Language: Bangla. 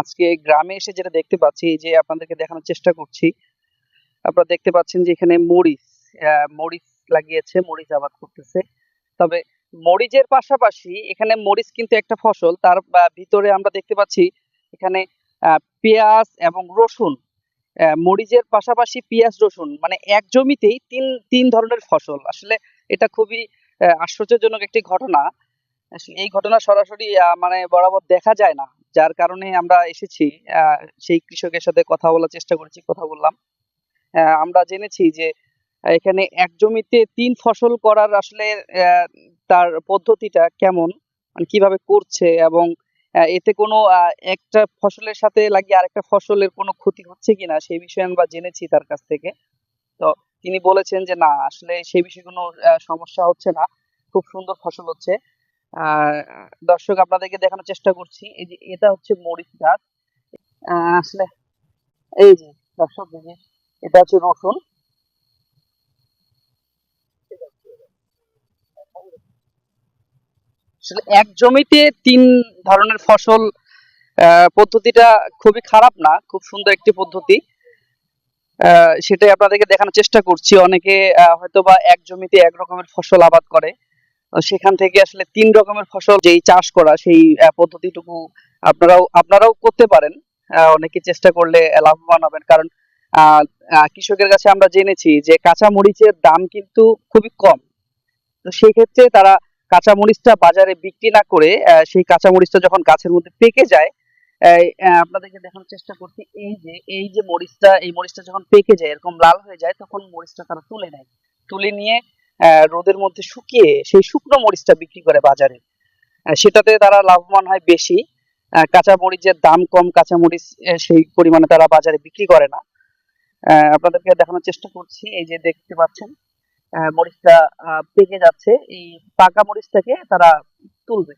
আজকে গ্রামে এসে যেটা দেখতে পাচ্ছি যে আপনাদেরকে দেখানোর চেষ্টা করছি, আপনারা দেখতে পাচ্ছেন যে এখানে মরিচ মরিচ লাগিয়েছে, মরিচ আবাদ করতেছে। তবে মরিচের পাশাপাশি এখানে মরিচ কিন্তু একটা ফসল, তার ভিতরে আমরা দেখতে পাচ্ছি এখানে পেঁয়াজ এবং রসুন। মরিচের পাশাপাশি পেঁয়াজ, রসুন মানে এক জমিতেই তিন তিন ধরনের ফসল। আসলে এটা খুবই আশ্চর্যজনক একটি ঘটনা। এই ঘটনা সরাসরি মানে বরাবর দেখা যায় না। যার কারণে আমরা এসেছি সেই কৃষকের সাথে কথা বলার চেষ্টা করেছি, কথা বললাম। আমরা জেনেছি যে এখানে এক জমিতে তিন ফসল করার আসলে তার পদ্ধতিটা কেমন? মানে কীভাবে করছে এবং এতে কোনো একটা ফসলের সাথে লাগিয়ে আরেকটা ফসলের কোনো ক্ষতি হচ্ছে কিনা সেই বিষয়ে আমরা জেনেছি তার কাছ থেকে। তো তিনি বলেছেন যে না, আসলে সেই বিষয়ে কোনো সমস্যা হচ্ছে না। খুব সুন্দর ফসল হচ্ছে। দর্শক আপনাদেরকে দেখানোর চেষ্টা করছি। এই যে এটা হচ্ছে মরিচ গাছ। আসলে এই যে দর্শক এটা হচ্ছে রসুন। এক জমিতে তিন ধরনের ফসল পদ্ধতিটা খুবই খারাপ না, খুব সুন্দর একটি পদ্ধতি। সেটাই আপনাদেরকে দেখানোর চেষ্টা করছি। অনেকে হয়তো বা এক জমিতে এক রকমের ফসল আবাদ করে। সেখান থেকে আসলে তিন রকমের ফসল যেই চাষ করা, সেই পদ্ধতিটুকু আপনারাও আপনারাও করতে পারেন। অনেকে চেষ্টা করলে লাভবান হবেন। কারণ কৃষকের কাছে আমরা জেনেছি যে কাঁচা মরিচের দাম কিন্তু খুবই কম। তো সেই ক্ষেত্রে তারা কাঁচা মরিচটা বাজারে বিক্রি না করে সেই কাঁচা মরিচটা যখন গাছের মধ্যে পেকে যায় আপনাদেরকে দেখানোর চেষ্টা করছি, এই যে এই যে মরিচটা, এই মরিচটা যখন পেকে যায়, এরকম লাল হয়ে যায়, তখন মরিচটা তারা তুলে নেয়। তুলে নিয়ে রোদের মধ্যে শুকিয়ে সেই শুকনো মরিচটা বিক্রি করে বাজারে। সেটাতে তারা লাভবান হয় বেশি। কাঁচা মরিচের দাম কম, কাঁচা মরিচ সেই পরিমাণে তারা বাজারে বিক্রি করে না। আপনাদেরকে দেখানোর চেষ্টা করছি, এই যে দেখতে পাচ্ছেন মরিচটা পেকে যাচ্ছে। এই পাকা মরিচটাকে তারা তুলবে।